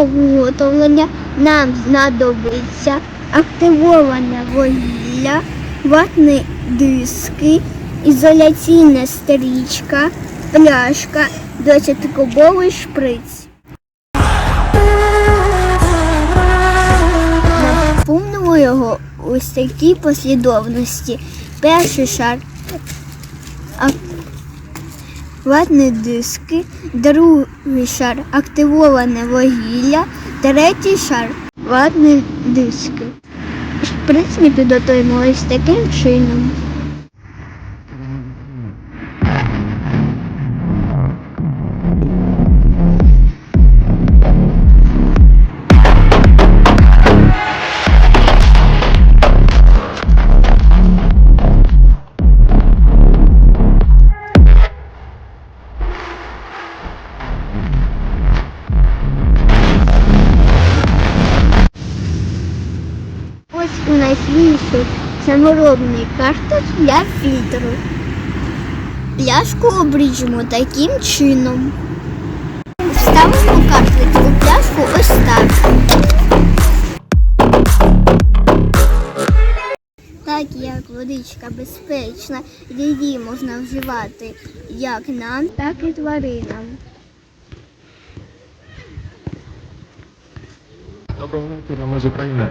його виготовлення нам знадобиться активоване вугілля, ватні диски, ізоляційна стрічка, пляшка, 20-кубовий шприц. Наповнимо його ось такій послідовності. Перший шар ватні диски, другий шар активоване вугілля, третій шар ватні диски. Шприц ми підготуємо ось таким чином. Вийшов саморобний карточ для фільтру. Пляшку обріжемо таким чином. Вставимо картриджі у пляшку ось так. Так як водичка безпечна, її можна вживати як нам, так і тваринам. Доброго вечора, ми з України.